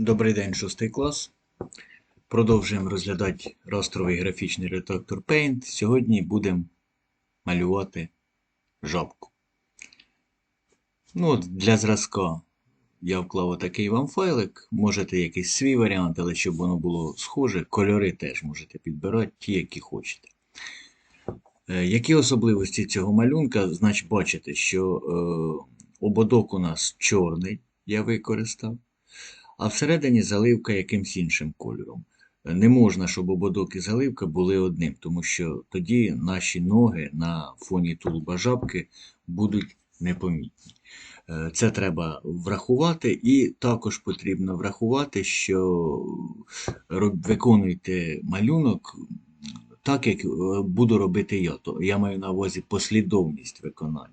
Добрий день, шостий клас. Продовжуємо розглядати растровий графічний редактор Paint. Сьогодні будемо малювати жабку. Ну, для зразка я вклав отакий вам файлик. Можете якийсь свій варіант, але щоб воно було схоже, кольори теж можете підбирати, ті, які хочете. Е, Які особливості цього малюнка? Значить, бачите, що е, ободок у нас чорний, я використав а всередині заливка якимсь іншим кольором. Не можна, щоб ободок і заливка були одним, тому що тоді наші ноги на фоні тулуба жабки будуть непомітні. Е, Це треба врахувати, і також потрібно врахувати, що виконуйте малюнок так, як е, буду робити я. То я маю на увазі послідовність виконання.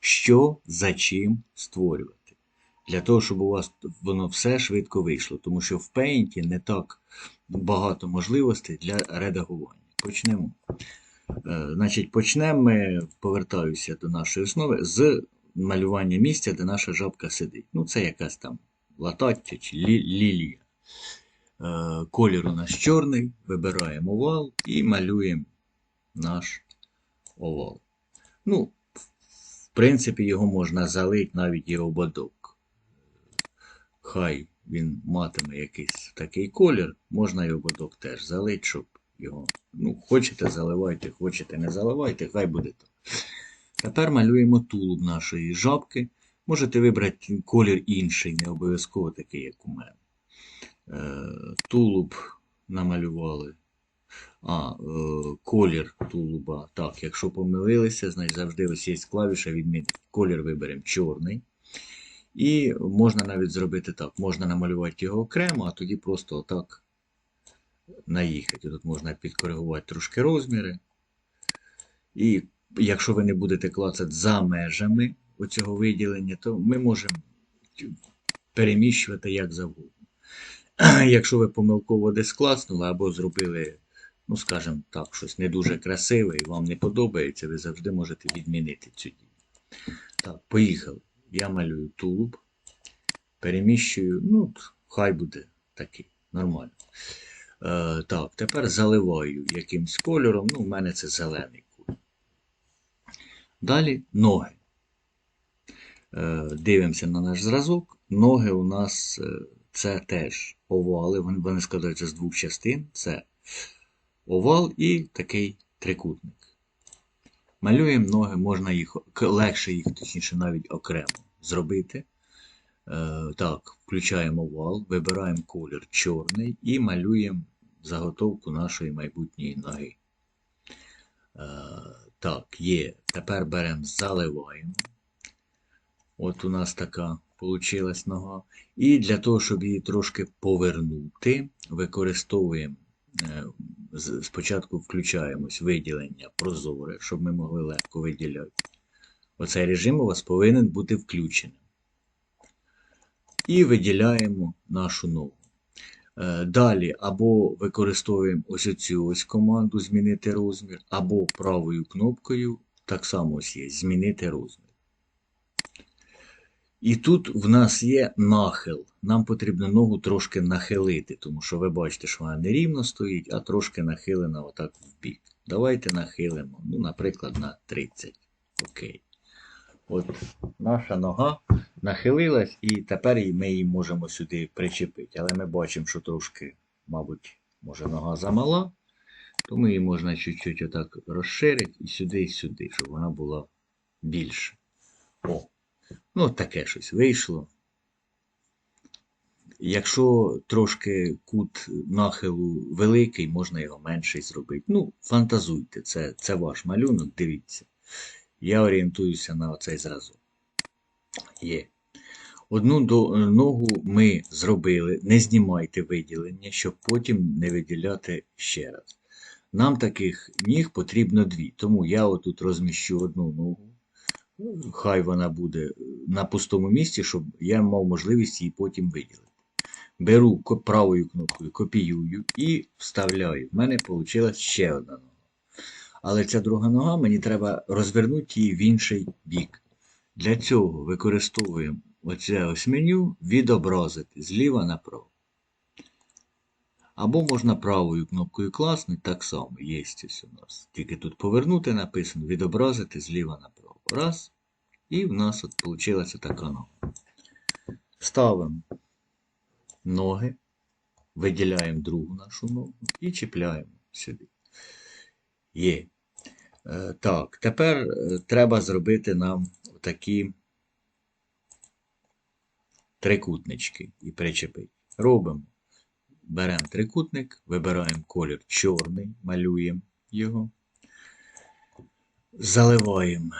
Що за чим створювати для того, щоб у вас воно все швидко вийшло. Тому що в Paint не так багато можливостей для редагування. Почнемо. Е, Значить, почнемо ми, повертаюся до нашої основи, з малювання місця, де наша жабка сидить. Ну, це якась там латаття чи лі- лілія. Е, Колір у нас чорний, вибираємо овал і малюємо наш овал. Ну, в принципі, його можна залити навіть і ободок хай він матиме якийсь такий колір, можна і ободок теж залити, щоб його. Ну, хочете заливайте, хочете не заливайте, хай буде так. Тепер малюємо тулуб нашої жабки. Можете вибрати колір інший, не обов'язково такий, як у мене. Е, тулуб намалювали. А, е, колір тулуба. Так, якщо помилилися, значить завжди ось є клавіша відмінити. Колір виберемо чорний. І можна навіть зробити так. Можна намалювати його окремо, а тоді просто отак наїхати. Тут можна підкоригувати трошки розміри. І якщо ви не будете клацати за межами оцього виділення, то ми можемо переміщувати як завгодно. Якщо ви помилково десь клацнули або зробили, ну скажімо так, щось не дуже красиве і вам не подобається, ви завжди можете відмінити цю дію. Так, поїхали. Я малюю тулуб, переміщую, ну, хай буде такий, нормально. Е, так, тепер заливаю якимсь кольором, ну, в мене це зелений колір. Далі ноги. Е, дивимося на наш зразок. Ноги у нас е, це теж овали, вони складаються з двох частин. Це овал і такий трикутник. Малюємо ноги, можна їх легше їх, точніше, навіть окремо зробити. Е, так, включаємо вал, вибираємо колір чорний і малюємо заготовку нашої майбутньої ноги. Е, так, є. Тепер беремо, заливаємо. От у нас така получилась нога. І для того, щоб її трошки повернути, використовуємо е, спочатку включаємось виділення прозоре, щоб ми могли легко виділяти. Оцей режим у вас повинен бути включеним. І виділяємо нашу ногу. Е, Далі або використовуємо ось цю ось команду змінити розмір, або правою кнопкою, так само ось є, змінити розмір. І тут в нас є нахил. Нам потрібно ногу трошки нахилити, тому що ви бачите, що вона не рівно стоїть, а трошки нахилена отак в бік. Давайте нахилимо, ну, наприклад, на 30. Окей. От наша нога нахилилась, і тепер ми її можемо сюди причепити. Але ми бачимо, що трошки, мабуть, може нога замала, тому її можна чуть-чуть отак розширити і сюди, і сюди, щоб вона була більше. О, ну таке щось вийшло. Якщо трошки кут нахилу великий, можна його менший зробити. Ну, фантазуйте, це, це ваш малюнок, дивіться. Я орієнтуюся на оцей зразок. Є. Одну ногу ми зробили, не знімайте виділення, щоб потім не виділяти ще раз. Нам таких ніг потрібно дві, тому я отут розміщу одну ногу. Хай вона буде на пустому місці, щоб я мав можливість її потім виділити. Беру правою кнопкою, копіюю і вставляю. В мене вийшла ще одна нога. Але ця друга нога мені треба розвернути її в інший бік. Для цього використовуємо оце ось меню відобразити зліва направо. Або можна правою кнопкою класнути, так само є у нас. Тільки тут повернути написано, відобразити зліва направо. Раз. І в нас от вийшла така нога. Ставимо ноги, виділяємо другу нашу ногу і чіпляємо сюди. Є. Е, Так, тепер е, треба зробити нам такі трикутнички і причепити. Робимо. Беремо трикутник, вибираємо колір чорний, малюємо його. Заливаємо,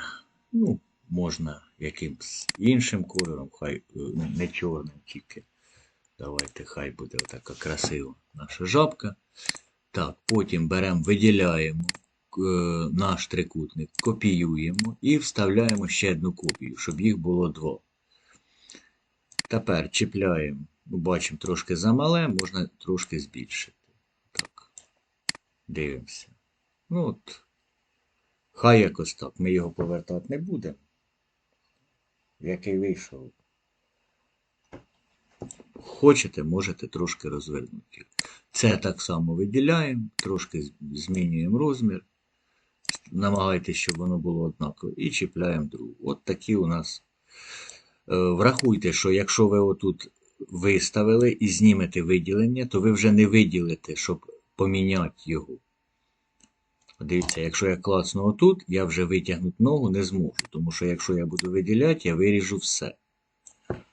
ну, можна якимсь іншим кольором, хай е, ну, не чорним тільки. Давайте, хай буде така красива наша жабка. Так, потім беремо, виділяємо е, наш трикутник, копіюємо і вставляємо ще одну копію, щоб їх було два. Тепер чіпляємо, ну, бачимо трошки замале, можна трошки збільшити. Так, дивимося. Ну от, хай якось так. Ми його повертати не будемо. Який вийшов. Хочете, можете трошки розвернути. Це так само виділяємо, трошки змінюємо розмір. Намагайтеся, щоб воно було однакове. І чіпляємо другу. От такі у нас. Е, Врахуйте, що якщо ви отут виставили і знімете виділення, то ви вже не виділите, щоб поміняти його. Дивіться, якщо я клацну отут, я вже витягнути ногу не зможу. Тому що якщо я буду виділяти, я виріжу все.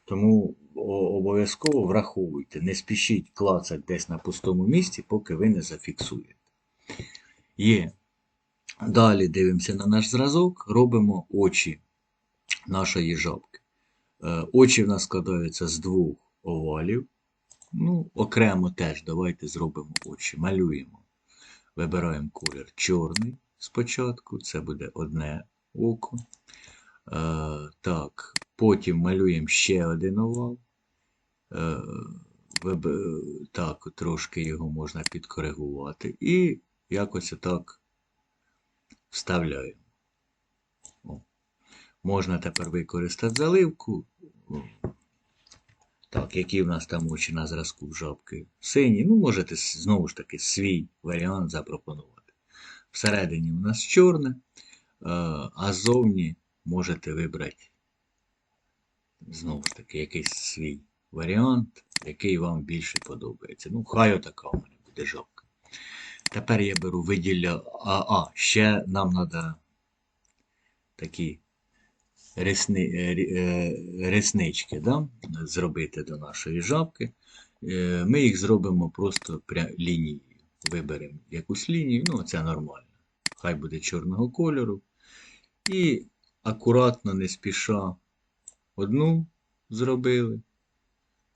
Тому обов'язково враховуйте, не спішіть клацати десь на пустому місці, поки ви не зафіксуєте. Є. Далі дивимося на наш зразок, робимо очі нашої жабки. Е, Очі в нас складаються з двох овалів. Ну, окремо теж давайте зробимо очі. Малюємо. Вибираємо колір чорний спочатку, це буде одне око. Е, так, потім малюємо ще один овал. Е, так, трошки його можна підкоригувати. І якось отак вставляємо. О. Можна тепер використати заливку. Так, які в нас там очі на зразку жабки? Сині. Ну, можете знову ж таки свій варіант запропонувати. Всередині у нас чорне, е, а ззовні можете вибрати знову ж таки якийсь свій варіант, який вам більше подобається. Ну, хай отака у мене буде жабка. Тепер я беру виділя. А ще нам треба такі ресни, е, реснички да? зробити до нашої жабки. Е, Ми їх зробимо просто лінією. Виберемо якусь лінію, ну це нормально. Хай буде чорного кольору. І акуратно, не спіша, одну зробили,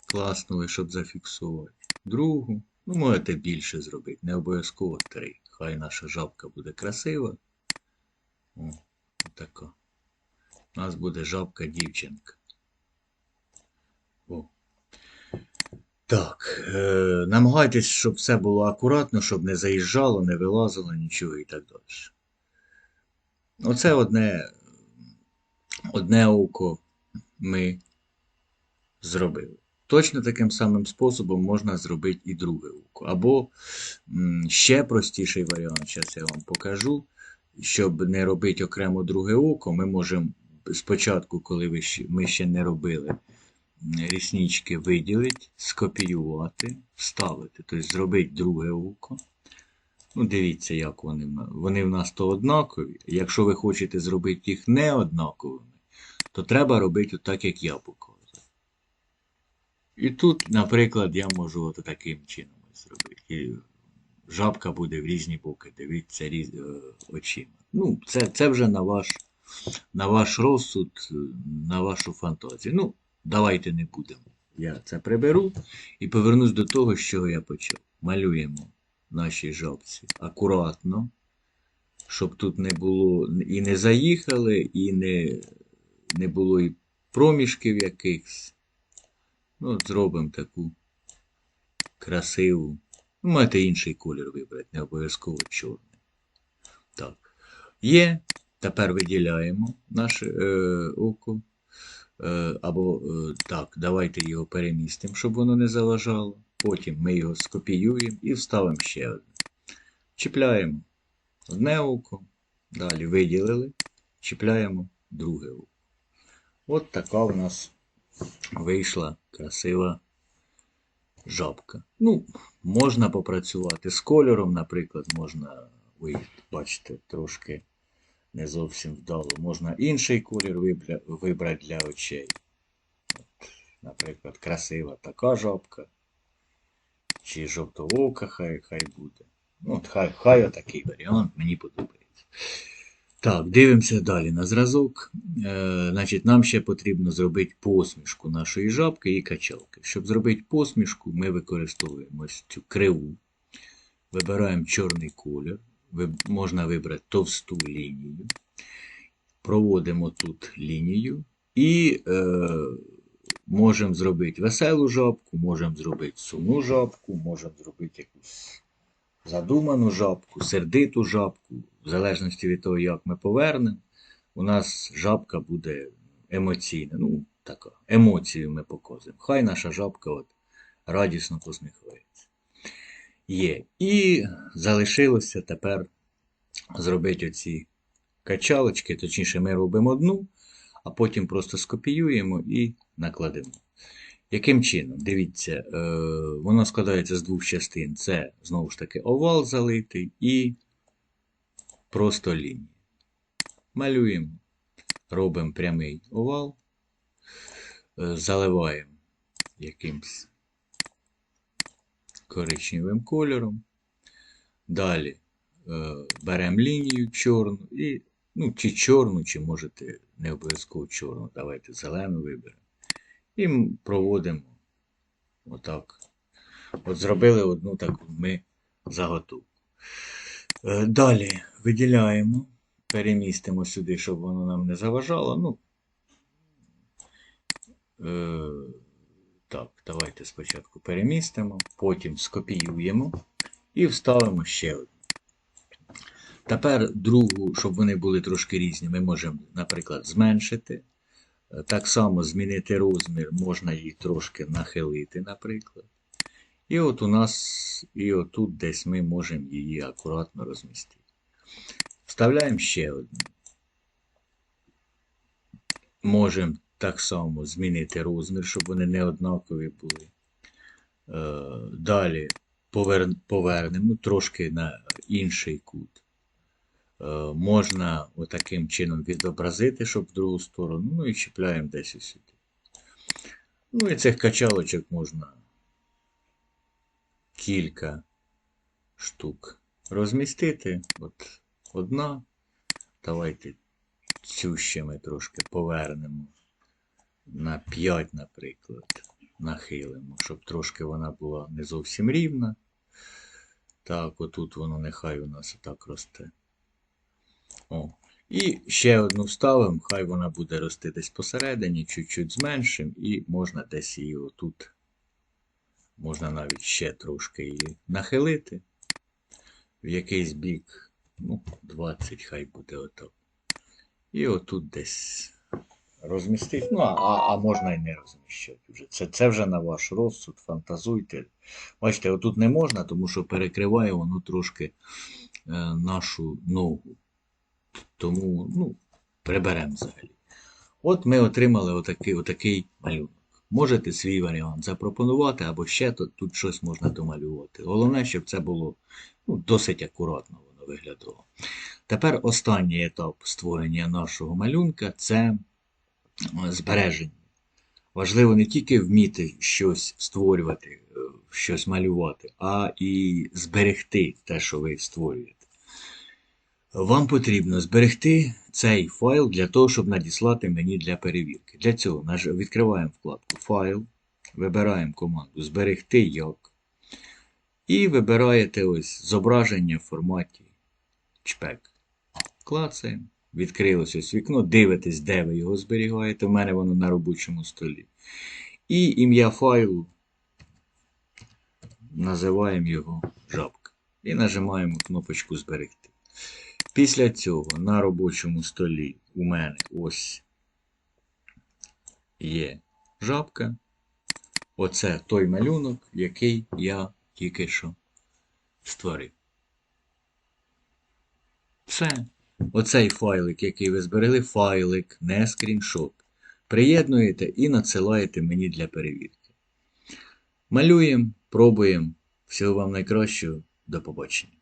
класнули, щоб зафіксувати. Другу. Ну, можете більше зробити, не обов'язково три. Хай наша жабка буде красива. О, така. У нас буде жабка дівчинка. Так. Е, намагайтесь, щоб все було акуратно, щоб не заїжджало, не вилазило нічого і так далі. Оце одне, одне око ми зробили. Точно таким самим способом можна зробити і друге око. Або ще простіший варіант, зараз я вам покажу. Щоб не робити окремо друге око, ми можемо спочатку, коли ми ще не робили, ріснички виділити, скопіювати, вставити, тобто зробити друге око. Ну, дивіться, як вони. Вони в нас то однакові. Якщо ви хочете зробити їх не однаковими, то треба робити так, як я показую. І тут, наприклад, я можу от таким чином зробити. І жабка буде в різні боки, дивіться різ... е, очима. Ну, це, це вже на ваш, на ваш розсуд, е, на вашу фантазію. Ну, давайте не будемо. Я це приберу і повернусь до того, з чого я почав. Малюємо нашій жабці акуратно, щоб тут не було і не заїхали, і не, не було і проміжків якихось. Ну, зробимо таку красиву. Ну, Можете інший колір вибрати, не обов'язково чорний. Так. Є. Тепер виділяємо наше е, око. Е, або е, так, давайте його перемістимо, щоб воно не заважало. потім ми його скопіюємо і вставимо ще одне. Чіпляємо одне око, далі виділили, чіпляємо друге око. От така в нас вийшла красива жабка. Ну, можна попрацювати з кольором, наприклад, можна, ви бачите, трошки не зовсім вдало. Можна інший колір вибрати для очей. От, наприклад, красива така жабка. Чи жовтоока хай, хай буде. Ну, от хай, хай отакий варіант, мені подобається. Так, дивимося далі на зразок. Е, значить, нам ще потрібно зробити посмішку нашої жабки і качалки. Щоб зробити посмішку, ми використовуємо ось цю криву. Вибираємо чорний колір. Можна вибрати товсту лінію. Проводимо тут лінію і е, можемо зробити веселу жабку, можемо зробити сумну жабку, можемо зробити якусь задуману жабку, сердиту жабку, в залежності від того, як ми повернемо, у нас жабка буде емоційна. Ну, така, емоцію ми показуємо. Хай наша жабка от радісно посміхається. Є. І залишилося тепер зробити оці качалочки, точніше, ми робимо одну, а потім просто скопіюємо і накладемо. Яким чином? Дивіться, е, воно складається з двох частин. Це, знову ж таки, овал залитий і просто лінії. Малюємо, робимо прямий овал, е, заливаємо якимсь коричневим кольором. Далі е, беремо лінію чорну і, ну, чи чорну, чи можете не обов'язково чорну, давайте зелену виберемо. І проводимо отак. От зробили одну таку ми заготовку. Е, Далі виділяємо, перемістимо сюди, щоб воно нам не заважало. Ну, е, так, давайте спочатку перемістимо, потім скопіюємо і вставимо ще одну. Тепер другу, щоб вони були трошки різні, ми можемо, наприклад, зменшити. Так само змінити розмір, можна її трошки нахилити, наприклад. І от у нас, і отут десь ми можемо її акуратно розмістити. Вставляємо ще одну. Можемо так само змінити розмір, щоб вони не однакові були. Е, Далі повернемо трошки на інший кут. Е, Можна отаким чином відобразити, щоб в другу сторону. Ну і чіпляємо десь сюди. Ну і цих качалочок можна кілька штук розмістити. От одна. Давайте цю ще ми трошки повернемо на 5, наприклад. Нахилимо, щоб трошки вона була не зовсім рівна. Так, отут воно нехай у нас отак росте. О. І ще одну вставимо, хай вона буде рости десь посередині, чуть-чуть зменшимо, і можна десь її отут, можна навіть ще трошки її нахилити. В якийсь бік, ну, 20 хай буде отак. І отут десь розмістити. Ну, а, а можна і не розміщати вже. Це, це вже на ваш розсуд, фантазуйте. Бачите, отут не можна, тому що перекриває воно трошки е, нашу ногу. Тому, ну, приберемо взагалі. От ми отримали отакий, отакий малюнок. Можете свій варіант запропонувати, або ще тут, тут щось можна домалювати. Головне, щоб це було ну, досить акуратно воно виглядало. Тепер останній етап створення нашого малюнка це збереження. Важливо не тільки вміти щось створювати, е, щось малювати, а і зберегти те, що ви створюєте. Вам потрібно зберегти цей файл для того, щоб надіслати мені для перевірки. Для цього відкриваємо вкладку Файл, вибираємо команду Зберегти як. І вибираєте ось зображення в форматі чпек. Клацаємо. Відкрилось ось вікно, дивитесь, де ви його зберігаєте. У мене воно на робочому столі. І ім'я файлу називаємо його жабка. І нажимаємо кнопочку Зберегти. Після цього на робочому столі у мене ось є жабка. Оце той малюнок, який я тільки що створив. Все. Оцей файлик, який ви зберегли, файлик, не скріншот. Приєднуєте і надсилаєте мені для перевірки. Малюємо, пробуємо. Всього вам найкращого. До побачення.